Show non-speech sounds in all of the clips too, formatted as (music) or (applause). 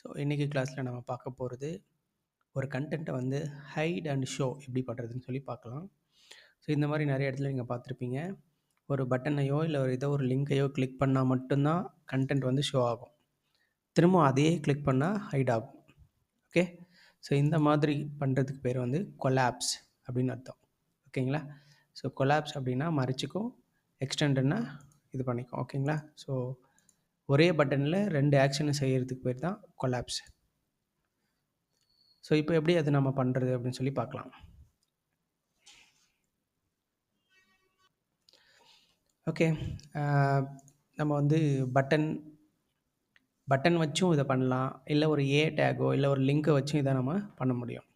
So இன்றைக்கி கிளாஸில் நம்ம பார்க்க போகிறது ஒரு கண்டென்ட்டை வந்து ஹைட் அண்ட் ஷோ எப்படி பண்ணுறதுன்னு சொல்லி பார்க்கலாம். ஸோ இந்த மாதிரி நிறைய இடத்துல நீங்கள் பார்த்துருப்பீங்க. ஒரு பட்டனையோ இல்லை ஒரு ஏதோ ஒரு லிங்கையோ கிளிக் பண்ணால் மட்டும்தான் கண்டென்ட் வந்து ஷோ ஆகும். திரும்ப அதையே கிளிக் பண்ணால் ஹைட் ஆகும். ஓகே ஸோ இந்த மாதிரி பண்ணுறதுக்கு பேர் வந்து கொலாப்ஸ் அப்படின்னு அர்த்தம். ஓகேங்களா ஸோ கொலாப்ஸ் அப்படின்னா மறைச்சிக்கும் எக்ஸ்டெண்டட்னா இது பண்ணிக்கும். ஓகேங்களா ஸோ ஒரே பட்டனில் ரெண்டு ஆக்ஷனை செய்கிறதுக்கு பேர் தான் கொலாப்ஸ் ஸோ இப்போ எப்படி அது நம்ம பண்ணுறது அப்படின்னு சொல்லி பார்க்கலாம். ஓகே நம்ம வந்து பட்டன் பட்டன் வச்சும் இதை பண்ணலாம். இல்லை ஒரு ஏ டேக்கோ இல்லை ஒரு லிங்கை வச்சும் இதை நம்ம பண்ண முடியும்.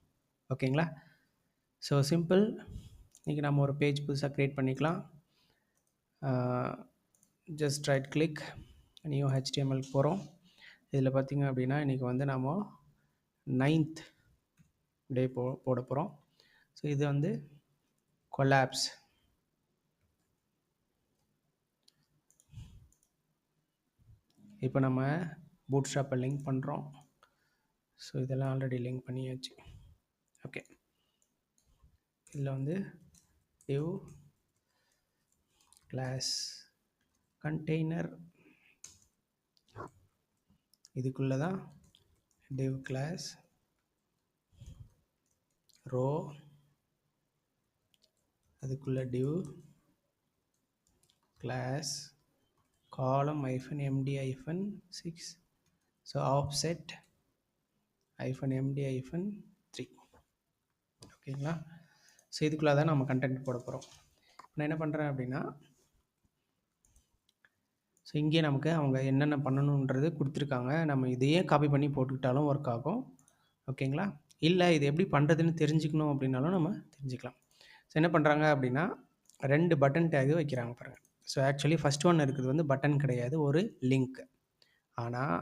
ஓகேங்களா ஸோ சிம்பிள் இன்றைக்கி நம்ம ஒரு பேஜ் புதுசாக க்ரியேட் பண்ணிக்கலாம். Just right click new HTML போகிறோம் இதில் பார்த்திங்க அப்படின்னா இன்றைக்கி வந்து நம்ம நைன்த் டே போ போட போகிறோம் ஸோ இது வந்து கொலாப்ஸ் இப்போ நம்ம பூட் ஷாப்பை லிங்க் பண்ணுறோம் ஸோ இதெல்லாம் ஆல்ரெடி லிங்க் பண்ணியாச்சு. ஓகே இதில் வந்து டியூ கிளாஸ் கண்டெய்னர் இதுக்குள்ளே தான் டிவ் கிளாஸ் ரோ அதுக்குள்ளே div class column hyphen md hyphen 6 so offset hyphen MD hyphen three ஓகேங்களா ஸோ இதுக்குள்ளே தான் நம்ம கண்டென்ட் போட போகிறோம் நான் என்ன பண்ணுறேன் அப்படின்னா ஸோ இங்கே நமக்கு அவங்க என்னென்ன பண்ணணுன்றது கொடுத்துருக்காங்க. நம்ம இதையே காப்பி பண்ணி போட்டுக்கிட்டாலும் ஒர்க் ஆகும். ஓகேங்களா இல்லை இது எப்படி பண்ணுறதுன்னு தெரிஞ்சுக்கணும் அப்படின்னாலும் நம்ம தெரிஞ்சுக்கலாம். ஸோ என்ன பண்ணுறாங்க அப்படின்னா ரெண்டு பட்டன் டேகு வைக்கிறாங்க பாருங்கள் ஸோ ஆக்சுவலி ஃபஸ்ட் ஒன் இருக்குது வந்து பட்டன் கிடையாது ஒரு லிங்க் ஆனால்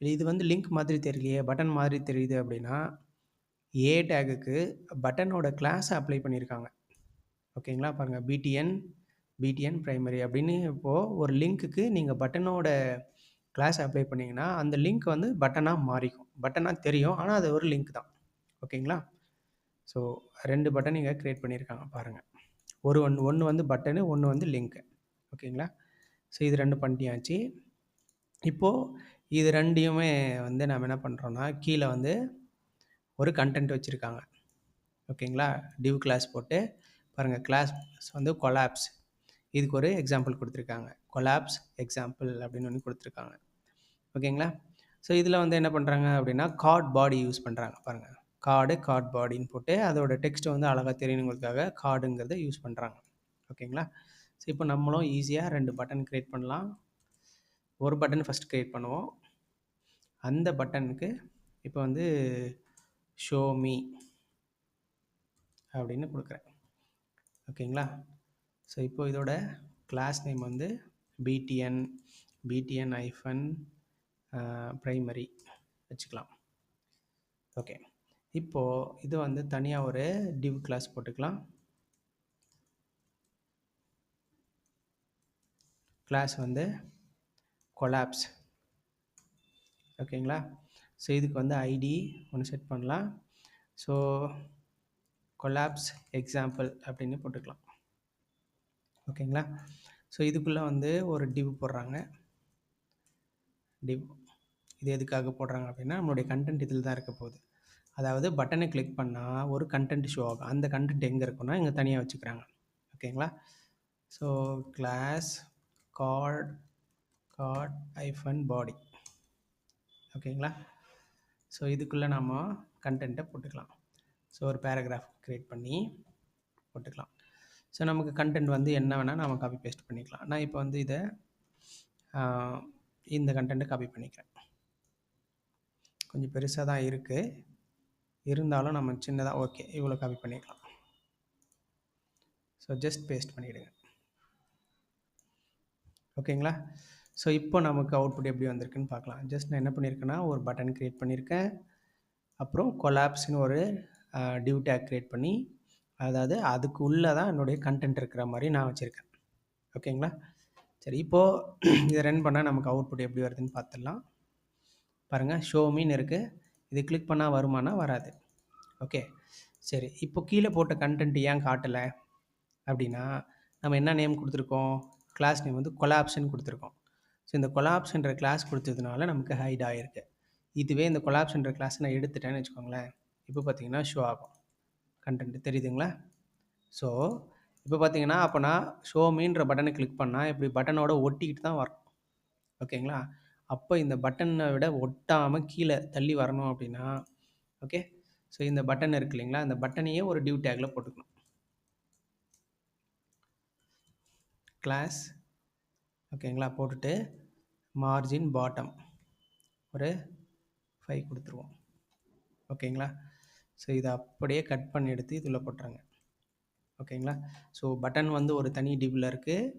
இது வந்து லிங்க் மாதிரி தெரியலையே பட்டன் மாதிரி தெரியுது அப்படின்னா ஏ டேகுக்கு பட்டனோட கிளாஸை அப்ளை பண்ணியிருக்காங்க. ஓகேங்களா பாருங்கள் பிடிஎன் பிடிஎன் ப்ரைமரி அப்படின்னு இப்போது ஒரு லிங்க்குக்கு நீங்கள் பட்டனோட கிளாஸ் அப்ளை பண்ணிங்கன்னா அந்த லிங்க் வந்து பட்டனாக மாறிக்கும். பட்டனாக தெரியும் ஆனால் அது ஒரு லிங்க் தான். ஓகேங்களா? ஸோ ரெண்டு பட்டன் இங்கே க்ரியேட் பண்ணியிருக்காங்க பாருங்கள் ஒரு ஒன்று ஒன்று வந்து பட்டனு ஒன்று வந்து லிங்க்கு ஓகேங்களா? ஸோ இது ரெண்டு பண்ணியாச்சு. இப்போது இது ரெண்டையுமே வந்து நம்ம என்ன பண்ணுறோன்னா கீழே வந்து ஒரு கண்டென்ட் வச்சுருக்காங்க. ஓகேங்களா? டிவ் கிளாஸ் போட்டு பாருங்கள் கிளாஸ் வந்து கொலாப்ஸ் இதுக்கு ஒரு எக்ஸாம்பிள் கொடுத்துருக்காங்க. கொலாப்ஸ் எக்ஸாம்பிள் அப்படின்னு ஒன்று கொடுத்துருக்காங்க. ஓகேங்களா? ஸோ இதில் வந்து என்ன பண்ணுறாங்க அப்படின்னா கார்ட் பாடி யூஸ் பண்ணுறாங்க பாருங்கள் கார்டு கார்ட் பாடின்னு போட்டு அதோட டெக்ஸ்ட் வந்து அழகாக தெரியணுங்கிறதுக்காக கார்டுங்கிறத யூஸ் பண்ணுறாங்க ஓகேங்களா? ஸோ இப்போ நம்மளும் ஈஸியாக ரெண்டு பட்டன் க்ரியேட் பண்ணலாம். ஒரு பட்டன் ஃபஸ்ட் க்ரியேட் பண்ணுவோம். அந்த பட்டனுக்கு இப்போ வந்து ஷோ மீ அப்படின்னு கொடுக்குறேன். ஓகேங்களா? ஸோ இப்போ இதோட கிளாஸ் நேம் வந்து பிடிஎன் பிடிஎன் ஐஃபன் ப்ரைமரி வச்சுக்கலாம். ஓகே இப்போது இது வந்து தனியாக ஒரு டிவ் கிளாஸ் போட்டுக்கலாம். கிளாஸ் வந்து கொலாப்ஸ் ஓகேங்களா ஸோ இதுக்கு வந்து ஐடி ஒன்று செட் பண்ணலாம். ஸோ கொலாப்ஸ் எக்ஸாம்பிள் அப்படின்னு போட்டுக்கலாம். ஓகேங்களா? ஸோ இதுக்குள்ளே வந்து ஒரு டிவ் போடுறாங்க. டிவ் இது எதுக்காக போடுறாங்க அப்படின்னா நம்மளுடைய கண்டென்ட் இதில் தான் இருக்க போகுது. அதாவது பட்டனை கிளிக் பண்ணால் ஒரு கண்டென்ட் ஷோ ஆகும். அந்த கண்டென்ட் எங்கே இருக்குன்னா இங்கே தனியாக வச்சுக்கிறாங்க. ஓகேங்களா? ஸோ கிளாஸ் கார்ட் கார்ட் ஐஃபன் பாடி ஓகேங்களா? ஸோ இதுக்குள்ளே நம்ம கண்டென்ட்டை போட்டுக்கலாம். ஸோ ஒரு பேராகிராஃப் க்ரியேட் பண்ணி போட்டுக்கலாம். ஸோ நமக்கு கண்டென்ட் வந்து என்ன வேணால் நம்ம காப்பி பேஸ்ட் பண்ணிக்கலாம். நான் இப்போ வந்து இதை இந்த கண்டென்ட்டை காப்பி பண்ணிக்கிறேன். கொஞ்சம் பெருசாக தான் இருக்குது இருந்தாலும் நம்ம சின்னதாக ஓகே இவ்வளோ காப்பி பண்ணிக்கலாம். ஸோ ஜஸ்ட் பேஸ்ட் பண்ணிவிடுங்க ஓகேங்களா ஸோ இப்போ நமக்கு அவுட்புட் எப்படி வந்திருக்குன்னு பார்க்கலாம். ஜஸ்ட் நான் என்ன பண்ணியிருக்கேன்னா ஒரு பட்டன் க்ரியேட் பண்ணியிருக்கேன் அப்புறம் கொலாப்ஸ்னு ஒரு டியூ டேக் க்ரியேட் பண்ணி அதாவது அதுக்கு உள்ளே தான் என்னுடைய கண்டென்ட் இருக்கிற மாதிரி நான் வச்சுருக்கேன். ஓகேங்களா சரி இப்போது (clears throat) இதை ரன் பண்ணால் நமக்கு அவுட்புட் எப்படி வருதுன்னு பார்த்துடலாம். பாருங்கள் ஷோ மீன் இருக்குது இது கிளிக் பண்ணால் வருமானா வராது. ஓகே சரி இப்போ கீழே போட்ட கண்டென்ட் ஏன் காட்டலை? அப்படின்னா நம்ம என்ன நேம் கொடுத்துருக்கோம்? கிளாஸ் நேம் வந்து கொலாப்ஷன் கொடுத்துருக்கோம். ஸோ இந்த கொலாப்ஷன்ற கிளாஸ் கொடுத்ததுனால நமக்கு ஹைட் ஆகிருக்கு இதுவே இந்த கொலாப்ஷன்ற கிளாஸ் நான் எடுத்துட்டேன்னு வச்சுக்கோங்களேன். இப்போ பார்த்தீங்கன்னா ஷோ ஆகும். கண்டென்ட் தெரியுதுங்களா? ஸோ இப்போ பார்த்தீங்கன்னா அப்போ நான் ஷோ மீன்ற பட்டனை கிளிக் பண்ணால் இப்படி பட்டனோட ஒட்டிக்கிட்டு தான் வரும் ஓகேங்களா? அப்போ இந்த பட்டனை விட ஒட்டாமல் கீழே தள்ளி வரணும் அப்படின்னா ஓகே ஸோ இந்த பட்டன் இருக்கு இல்லைங்களா? இந்த பட்டனையே ஒரு டியூ டேக்கில் போட்டுக்கணும். கிளாஸ் ஓகேங்களா? போட்டுட்டு மார்ஜின் பாட்டம் ஒரு ஃபைவ் கொடுத்துருவோம். ஓகேங்களா? ஸோ இதை அப்படியே கட் பண்ணி எடுத்து இதில் போட்டுருங்க. ஓகேங்களா? ஸோ பட்டன் வந்து ஒரு தனி டிப்பில் இருக்குது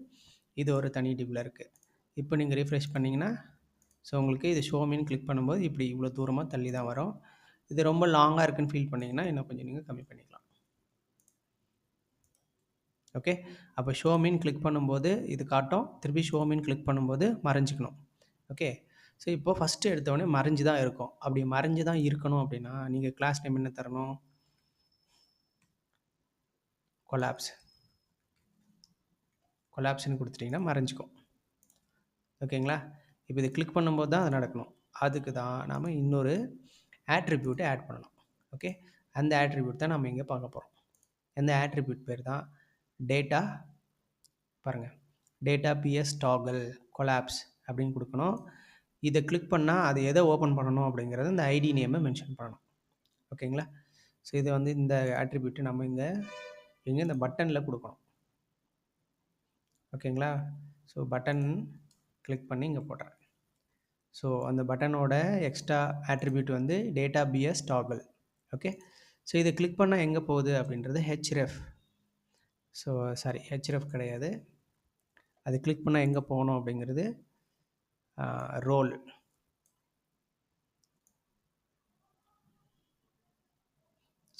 இது ஒரு தனி டிப்பில் இருக்குது இப்போ நீங்கள் ரீஃப்ரெஷ் பண்ணிங்கன்னா ஸோ உங்களுக்கு இது ஷோ மீன் கிளிக் பண்ணும்போது இப்படி இவ்வளோ தூரமாக தள்ளி தான் வரும். இது ரொம்ப லாங்காக இருக்குன்னு ஃபீல் பண்ணிங்கன்னா இன்னும் கொஞ்சம் நீங்கள் கம்மி பண்ணிக்கலாம். ஓகே? அப்போ ஷோ மீன் கிளிக் பண்ணும்போது இது காட்டும். திருப்பி ஷோ மீன் கிளிக் பண்ணும்போது மறைஞ்சிக்கணும். ஓகே? ஸோ இப்போ ஃபஸ்ட்டு எடுத்தோடனே மறைஞ்சு தான் இருக்கும். அப்படி மறைஞ்சு தான் இருக்கணும் அப்படின்னா நீங்கள் கிளாஸ் நேம் என்ன தரணும்? கொலாப்ஸ் கொலாப்ஸ்னு கொடுத்துட்டிங்கன்னா மறைஞ்சிக்கும். ஓகேங்களா இப்போ இதை கிளிக் பண்ணும்போது தான் அது நடக்கணும். அதுக்கு தான் நாம் இன்னொரு ஆட்ரிபியூட்டை ஆட் பண்ணணும். ஓகே அந்த ஆட்ரிபியூட் தான் நம்ம இங்கே பார்க்க போகிறோம் எந்த ஆட்ரிபியூட் பேர் தான்? டேட்டா பாருங்கள் டேட்டா பிஎஸ் டாகல் கொலாப்ஸ் அப்படின்னு கொடுக்கணும். இதை கிளிக் பண்ணால் அது எதை ஓப்பன் பண்ணணும் அப்படிங்கிறது இந்த ஐடி நேமை மென்ஷன் பண்ணணும். ஓகேங்களா ஸோ இதை வந்து இந்த ஆட்ரிபியூட்டை நம்ம இங்கே இங்கே இந்த பட்டனில் கொடுக்கணும். ஓகேங்களா ஸோ பட்டன் கிளிக் பண்ணி இங்கே போடுறேன். ஸோ அந்த பட்டனோட எக்ஸ்ட்ரா ஆட்ரிபியூட் வந்து data BS toggle okay so இதை கிளிக் பண்ணால் எங்கே போகுது அப்படின்றது ஹெச்ரெஃப் ஸோ சாரி ஹெச்ரெஃப் கிடையாது. அது கிளிக் பண்ணால் எங்கே போகணும் அப்படிங்கிறது ரோல்.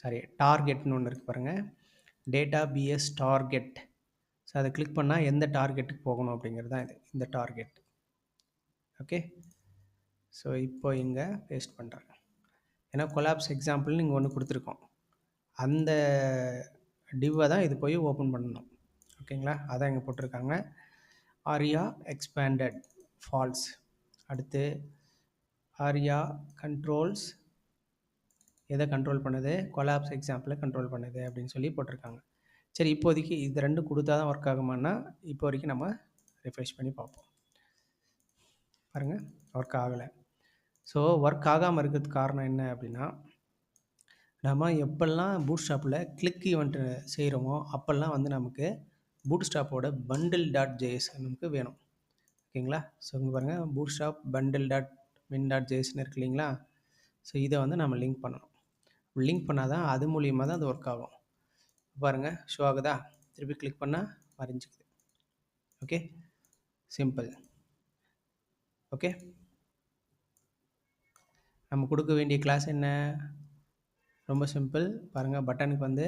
சாரி டார்கெட்னு ஒன்று இருக்குது பாருங்கள் டேட்டா பிஎஸ் டார்கெட். ஸோ அதை கிளிக் பண்ணால் எந்த டார்கெட்டுக்கு போகணும் அப்படிங்கிறது தான் இது இந்த டார்கெட். ஓகே? ஸோ இப்போ இங்கே பேஸ்ட் பண்ணுறேன் ஏன்னா கொலாப்ஸ் எக்ஸாம்பிள் நீங்கள் ஒன்று கொடுத்துருக்கோம். அந்த டிவ்வை தான் இது போய் ஓப்பன் பண்ணணும். ஓகேங்களா? அதான் இங்கே போட்டிருக்காங்க. Aria expanded. ஃபால்ஸ். அடுத்து ஆரியா கண்ட்ரோல்ஸ். எதை கண்ட்ரோல் பண்ணுது? கொலாப்ஸ் எக்ஸாம்பிளை கண்ட்ரோல் பண்ணுது அப்படின்னு சொல்லி போட்டிருக்காங்க. சரி இப்போதைக்கு இது ரெண்டும் கொடுத்தா தான் ஒர்க் ஆகுமான்னா இப்போ வரைக்கும் நம்ம ரிஃப்ரெஷ் பண்ணி பார்ப்போம். பாருங்கள் ஒர்க் ஆகலை. ஸோ ஒர்க் ஆகாமல் இருக்கிறதுக்கு காரணம் என்ன அப்படின்னா நம்ம எப்பெல்லாம் பூட் ஸ்டாப்பில் கிளிக் ஈவெண்ட்டு செய்கிறோமோ அப்போல்லாம் வந்து நமக்கு பூட் ஸ்டாப்போட பண்டில் டாட் ஜேஎஸ் நமக்கு வேணும். ஓகேங்களா? ஸோ இங்கே பாருங்கள் bootstrap bundle dot min dot ஜேஸ்னு இருக்கு இல்லைங்களா? ஸோ இதை வந்து நம்ம லிங்க் பண்ணணும். லிங்க் பண்ணால் தான் அது மூலியமாக தான் அது ஒர்க் ஆகும். பாருங்கள் ஷோ ஆகுதா? திருப்பி கிளிக் பண்ணால் மறைஞ்சிக்குது ஓகே சிம்பிள் ஓகே நம்ம கொடுக்க வேண்டிய கிளாஸ் என்ன? ரொம்ப சிம்பிள் பாருங்கள் பட்டனுக்கு வந்து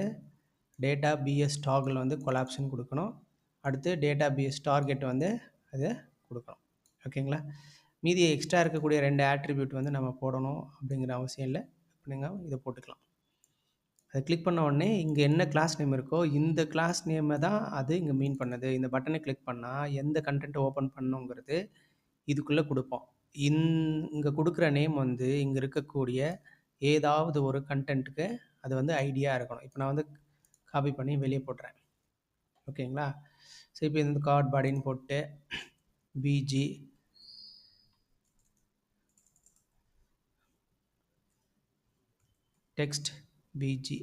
டேட்டா பிஎஸ் டாகில் வந்து கொலாப்ஷன் கொடுக்கணும். அடுத்து டேட்டா பிஎஸ் டார்கெட் வந்து அது கொடுக்கணும் ஓகேங்களா மீதி எக்ஸ்ட்ரா இருக்கக்கூடிய ரெண்டு ஆட்ரிபியூட் வந்து நம்ம போடணும் அப்படிங்கிற அவசியம் இல்லை. நீங்கள் இதை போட்டுக்கலாம். அதை கிளிக் பண்ண உடனே இங்கே என்ன கிளாஸ் நேம் இருக்கோ இந்த கிளாஸ் நேமை தான் அது இங்கே மீன் பண்ணுது. இந்த பட்டனை கிளிக் பண்ணால் எந்த கண்டென்ட்டை ஓப்பன் பண்ணுங்கிறது இதுக்குள்ளே கொடுப்போம். இந் இங்கே கொடுக்குற நேம் வந்து இங்கே இருக்கக்கூடிய ஏதாவது ஒரு கண்டென்ட்டுக்கு அது வந்து ஐடியா இருக்கணும். இப்போ நான் வந்து காப்பி பண்ணி வெளியே போட்டுறேன். ஓகேங்களா ஸோ இப்போ இந்த கார்ட் பாடின்னு போட்டு பிஜி டெக்ஸ்ட் பிஜி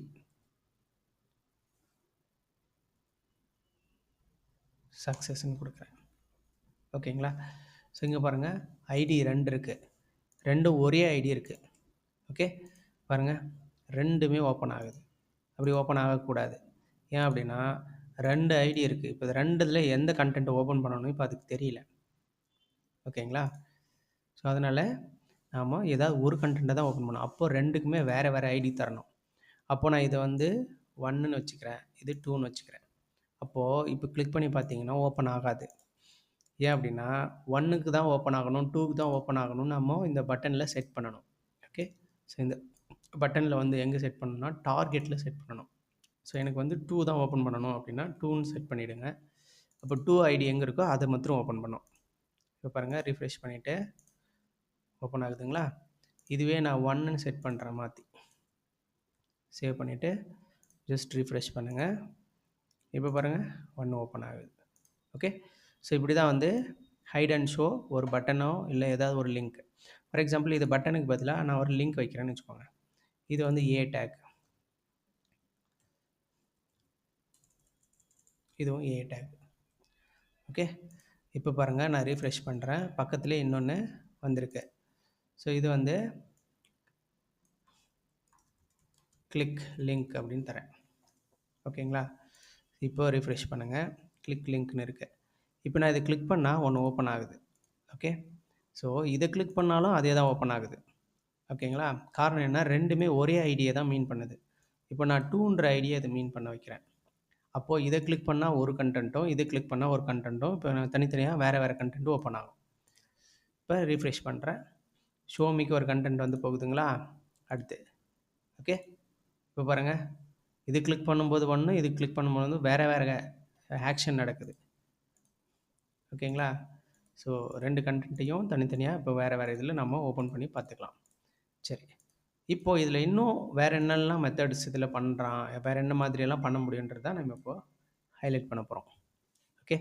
சக்ஸஸ்ன்னு கொடுக்குறேன். ஓகேங்களா? ஸோ இங்கே பாருங்கள் ஐடி ரெண்டு இருக்குது ரெண்டும் ஒரே ஐடி இருக்குது ஓகே? பாருங்கள் ரெண்டுமே ஓப்பன் ஆகுது. அப்படி ஓப்பன் ஆகக்கூடாது. ஏன் அப்படின்னா ரெண்டு ஐடி இருக்குது இப்போ ரெண்டுத்தில் எந்த கண்டென்ட் ஓப்பன் பண்ணணும் இப்போ அதுக்கு தெரியல. ஓகேங்களா? ஸோ அதனால் நாம் ஏதாவது ஒரு கண்டென்ட்டை தான் ஓப்பன் பண்ணணும். அப்போது ரெண்டுக்குமே வேறு வேறு ஐடி தரணும். அப்போது நான் இதை வந்து ஒன்றுன்னு வச்சுக்கிறேன். இது டூன்னு வச்சுக்கிறேன். அப்போது இப்போ கிளிக் பண்ணி பார்த்தீங்கன்னா ஓப்பன் ஆகாது. ஏன் அப்படின்னா ஒன்னுக்கு தான் ஓப்பன் ஆகணும் டூக்கு தான் ஓப்பன் ஆகணும்னு நம்ம இந்த பட்டனில் செட் பண்ணணும். ஓகே ஸோ இந்த பட்டனில் வந்து எங்கே செட் பண்ணணும்னா டார்கெட்டில் செட் பண்ணணும். ஸோ எனக்கு வந்து டூ தான் ஓப்பன் பண்ணணும் அப்படின்னா டூன்னு செட் பண்ணிவிடுங்க அப்போ டூ ஐடி எங்கே இருக்கோ அதை மாத்திரம் ஓப்பன் பண்ணும் இப்போ பாருங்கள் ரிஃப்ரெஷ் பண்ணிவிட்டு ஓப்பன் ஆகுதுங்களா? இதுவே நான் ஒன்னு செட் பண்ணுறேன் மாற்றி சேவ் பண்ணிவிட்டு ஜஸ்ட் ரீஃப்ரெஷ் பண்ணுங்கள் இப்போ பாருங்கள் ஒன்று ஓப்பன் ஆகுது. ஓகே ஸோ இப்படி தான் வந்து ஹைட் அண்ட் ஷோ ஒரு பட்டனோ இல்லை ஏதாவது ஒரு லிங்க் ஃபார் எக்ஸாம்பிள் இது பட்டனுக்கு பதிலாக நான் ஒரு லிங்க் வைக்கிறேன்னு வச்சுக்கோங்க. இது வந்து ஏ டேக் இதுவும் ஏ டேக் ஓகே இப்போ பாருங்கள் நான் ரீஃப்ரெஷ் பண்ணுறேன் பக்கத்துலேயே இன்னொன்று வந்திருக்கு. ஸோ இது வந்து கிளிக் லிங்க் அப்படின்னு தரேன். ஓகேங்களா? இப்போ ரீஃப்ரெஷ் பண்ணுங்கள் கிளிக் லிங்க்னு இருக்குது இப்போ நான் இதை கிளிக் பண்ணால் ஒன்று ஓப்பன் ஆகுது. ஓகே? ஸோ இதை கிளிக் பண்ணாலும் அதே தான் ஓப்பன் ஆகுது. ஓகேங்களா? காரணம் என்ன? ரெண்டுமே ஒரே ஐடியை தான் மீன் பண்ணுது. இப்போ நான் டூன்ற ஐடியை இதை மீன் பண்ண வைக்கிறேன். அப்போது இதை கிளிக் பண்ணால் ஒரு கண்டென்ட்டும் இதை கிளிக் பண்ணால் ஒரு கண்டென்ட்டும் இப்போ நான் தனித்தனியாக வேறு வேறு கண்டென்ட்டும் ஓப்பன் ஆகும். இப்போ ரீஃப்ரெஷ் பண்ணுறேன் ஷோமிக்கு ஒரு கண்டென்ட் வந்து போகுதுங்களா? அடுத்து. ஓகே இப்போ பாருங்கள் இது கிளிக் பண்ணும்போது ஒன்று இது கிளிக் பண்ணும்போது வந்து வேறு வேறு ஆக்ஷன் நடக்குது. ஓகேங்களா ஸோ ரெண்டு கண்டென்ட்டையும் தனித்தனியாக இப்போ வேறு வேறு இதில் நம்ம ஓப்பன் பண்ணி பார்த்துக்கலாம். சரி. இப்போது இதில் இன்னும் வேறு என்னெல்லாம் மெத்தட்ஸ் இதில் பண்ணுறான் வேறு என்ன மாதிரியெல்லாம் பண்ண முடியுன்றதை நம்ம இப்போது ஹைலைட் பண்ண போகிறோம் ஓகே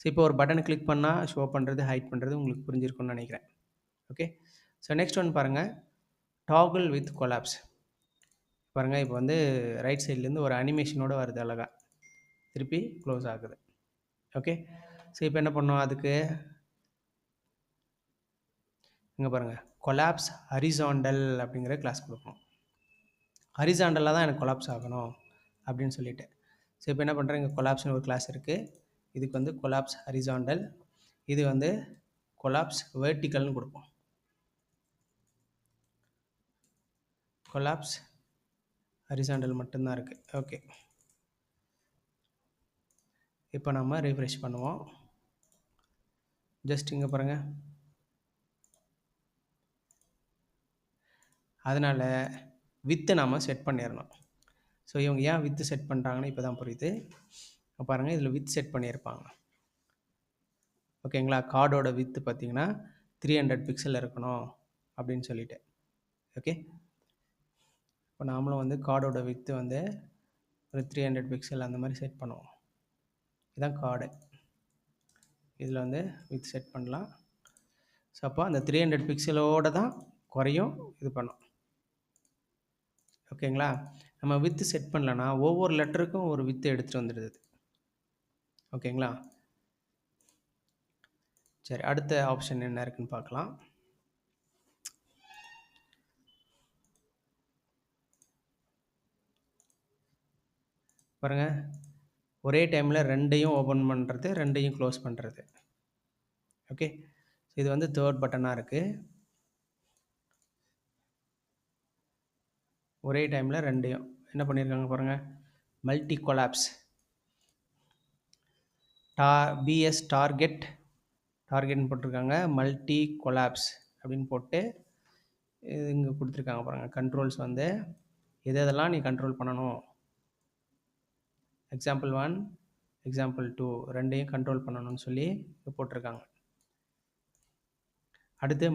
ஸோ இப்போ ஒரு பட்டனை கிளிக் பண்ணால் ஷோ பண்ணுறது ஹைட் பண்ணுறது உங்களுக்கு புரிஞ்சிருக்கும்னு நினைக்கிறேன். ஓகே ஸோ நெக்ஸ்ட் ஒன் பாருங்கள் டாகுல் வித் கொலாப்ஸ் பாருங்கள் இப்போ வந்து ரைட் சைட்லேருந்து ஒரு அனிமேஷனோடு வருது அழகாக திருப்பி க்ளோஸ் ஆகுது. ஓகே ஸோ இப்போ என்ன பண்ணோம் அதுக்கு? இங்கே பாருங்கள் கொலாப்ஸ் ஹரிசாண்டல் அப்படிங்கிற கிளாஸ் கொடுக்கணும். ஹரிசாண்டலாக தான் எனக்கு கொலாப்ஸ் ஆகணும் அப்படின்னு சொல்லிட்டு. ஸோ இப்போ என்ன பண்ணுறேன் இங்கே கொலாப்ஸ்னு ஒரு கிளாஸ் இருக்குது இதுக்கு வந்து கொலாப்ஸ் ஹரிசாண்டல் இது வந்து கொலாப்ஸ் வேர்ட்டிக்கல்னு கொடுப்போம். கொலாப்ஸ் ஹரிசாண்டல் மட்டும்தான் இருக்குது ஓகே இப்போ நம்ம ரீஃப்ரெஷ் பண்ணுவோம். ஜஸ்ட் இங்கே பாருங்கள் அதனால் வித்து நாம் செட் பண்ணிடணும். ஸோ இவங்க ஏன் வித்து செட் பண்ணுறாங்கன்னு இப்போ தான் புரியுது பாருங்கள் இதில் வித் செட் பண்ணியிருப்பாங்க. ஓகேங்களா? கார்டோட வித்து பார்த்திங்கன்னா த்ரீ ஹண்ட்ரட் பிக்சல் இருக்கணும் அப்படின்னு சொல்லிட்டு. ஓகே? இப்போ நாமளும் வந்து கார்டோட வித்து வந்து ஒரு த்ரீ ஹண்ட்ரட் பிக்சல் அந்த மாதிரி செட் பண்ணுவோம். இதுதான் கார்டு. இதில் வந்து வித் செட் பண்ணலாம். ஸோ அப்போ அந்த த்ரீ ஹண்ட்ரட் பிக்சலோடு தான் குறையும் இது பண்ணும். ஓகேங்களா? நம்ம வித்து செட் பண்ணலன்னா ஒவ்வொரு லெட்டருக்கும் ஒரு வித்து எடுத்துகிட்டு வந்துடுது ஓகேங்களா? சரி அடுத்த ஆப்ஷன் என்ன இருக்குன்னு பார்க்கலாம். பாருங்கள் ஒரே டைமில் ரெண்டையும் ஓப்பன் பண்ணுறது ரெண்டையும் க்ளோஸ் பண்ணுறது ஓகே? இது வந்து தேர்ட் பட்டனாக இருக்குது ஒரே டைமில் ரெண்டையும். என்ன பண்ணியிருக்காங்க பாருங்கள் multi collapse data BS target டார்கெட்னு போட்டிருக்காங்க. மல்டி கொலாப்ஸ் அப்படின்னு போட்டு இது இங்கே கொடுத்துருக்காங்க பாருங்கள் கண்ட்ரோல்ஸ் வந்து எது எதெல்லாம் நீ கண்ட்ரோல் பண்ணணும்? எக்ஸாம்பிள் ஒன் எக்ஸாம்பிள் டூ ரெண்டையும் கண்ட்ரோல் பண்ணணும்னு சொல்லி போட்டிருக்காங்க. அடுத்து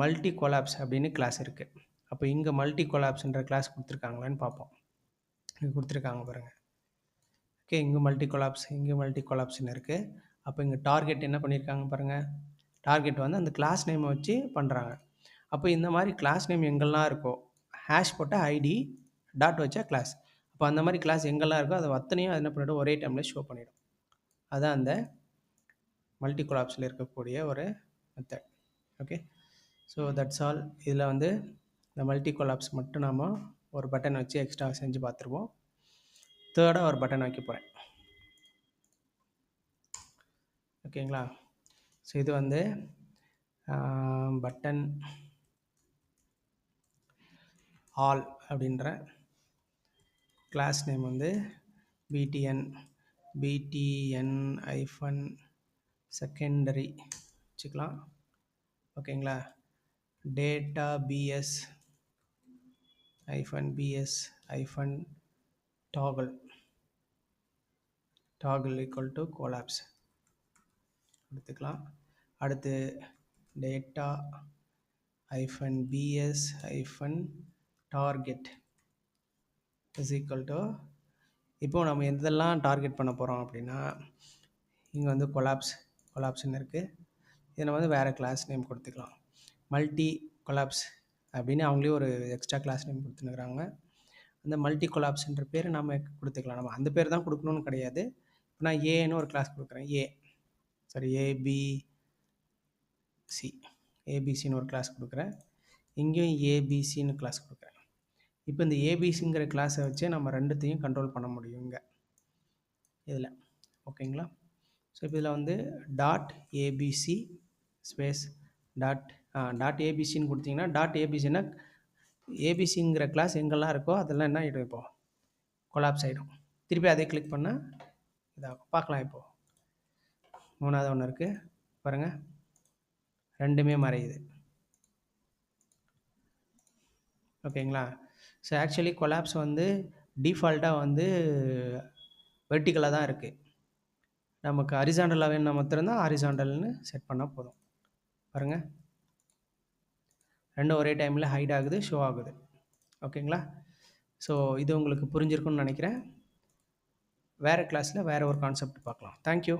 மல்டி கொலாப்ஸ் அப்படின்னு கிளாஸ் இருக்குது அப்போ இங்கே மல்டி கொலாப்ஸ்ன்ற கிளாஸ் கொடுத்துருக்காங்களான்னு பார்ப்போம் இங்கே கொடுத்துருக்காங்க பாருங்கள் ஓகே இங்கே மல்டி கொலாப்ஸ் இங்கே மல்டி கொலாப்ஸ்னு இருக்குது அப்போ இங்கே டார்கெட் என்ன பண்ணியிருக்காங்க பாருங்கள் டார்கெட் வந்து அந்த கிளாஸ் நேமை வச்சு பண்ணுறாங்க அப்போ இந்த மாதிரி கிளாஸ் நேம் எங்கெல்லாம் இருக்கோ ஹேஷ் போட்ட ஐடி டாட் வச்சா கிளாஸ் அப்போ அந்த மாதிரி கிளாஸ் எங்கெல்லாம் இருக்கோ அதை அத்தனையும் என்ன பண்ணிவிடும் ஒரே டைமில் ஷோ பண்ணிவிடும் அதுதான் அந்த மல்டி கொலாப்ஸில் இருக்கக்கூடிய ஒரு method okay so that's all இதில் வந்து இந்த மல்டி கொலாப்ஸ் மட்டும் நாம் ஒரு பட்டன் வச்சு எக்ஸ்ட்ரா செஞ்சு பார்த்துருவோம். தேர்டாக ஒரு பட்டன் வைக்க போகிறேன் ஓகேங்களா ஸோ இது வந்து பட்டன் ஆல் அப்படின்ற கிளாஸ் நேம் வந்து பிடிஎன் பிடிஎன் ஐஃபன் செகண்டரி வச்சுக்கலாம். ஓகேங்களா data BS hyphen BS hyphen toggle toggle equal to collapse எடுத்துக்கலாம். அடுத்து டேட்டா ஐஃபன் பிஎஸ் ஐஃபன் டார்கெட் இஸ் ஈக்குவல் டு இப்போது நம்ம எதெல்லாம் டார்கெட் பண்ண போகிறோம் அப்படின்னா இங்கே வந்து கொலாப்ஸ் கொலாப்ஸ்னு இருக்குது இதை நம்ம வந்து வேறு கிளாஸ் நேம் கொடுத்துக்கலாம். மல்டி கொலாப்ஸ் அப்படின்னு அவங்களே ஒரு எக்ஸ்ட்ரா கிளாஸ் நேம் கொடுத்துனுக்குறாங்க அந்த மல்டி கொலாப்ஸ்ன்ற பேர் நம்ம கொடுத்துக்கலாம். நம்ம அந்த பேர் தான் கொடுக்கணும்னு கிடையாது. இப்போ நான் ஏன்னு ஒரு கிளாஸ் கொடுக்குறேன். ஏ சாரி ஏபிசி ஏபிசின்னு ஒரு கிளாஸ் கொடுக்குறேன். இங்கேயும் ஏபிசின்னு கிளாஸ் கொடுக்குறேன். இப்போ இந்த ஏபிசிங்கிற கிளாஸை வச்சு நம்ம ரெண்டுத்தையும் கண்ட்ரோல் பண்ண முடியும் இங்கே. இதில். ஓகேங்களா? ஸோ இப்போ இதில் வந்து dot ABC space dot dot ஏபிசின்னு கொடுத்தீங்கன்னா டாட் ஏபிசின்னா ஏபிசிங்கிற கிளாஸ் எங்கெல்லாம் இருக்கோ அதெல்லாம் என்ன ஆகிடும் இப்போது கொலாப்ஸ் ஆகிடும் திருப்பி அதே கிளிக் பண்ணால் இதாகும். பார்க்கலாம் இப்போது மூணாவது ஒன்று இருக்குது பாருங்கள் ரெண்டுமே மறையுது. ஓகேங்களா? ஸோ ஆக்சுவலி கொலாப்ஸ் வந்து டிஃபால்ட்டாக வந்து வெர்டிக்கலாக தான் இருக்குது நமக்கு ஹரிசாண்டலாக வேணும் மாத்திரம்தான் ஹரிசாண்டல்னு செட் பண்ணால் போதும். பாருங்கள் ரெண்டும் ஒரே டைமில் ஹைட் ஆகுது ஷோ ஆகுது. ஓகேங்களா ஸோ இது உங்களுக்கு புரிஞ்சிருக்குன்னு நினைக்கிறேன். வேறு கிளாஸில் வேறு ஒரு கான்செப்ட் பார்க்கலாம். தேங்க்யூ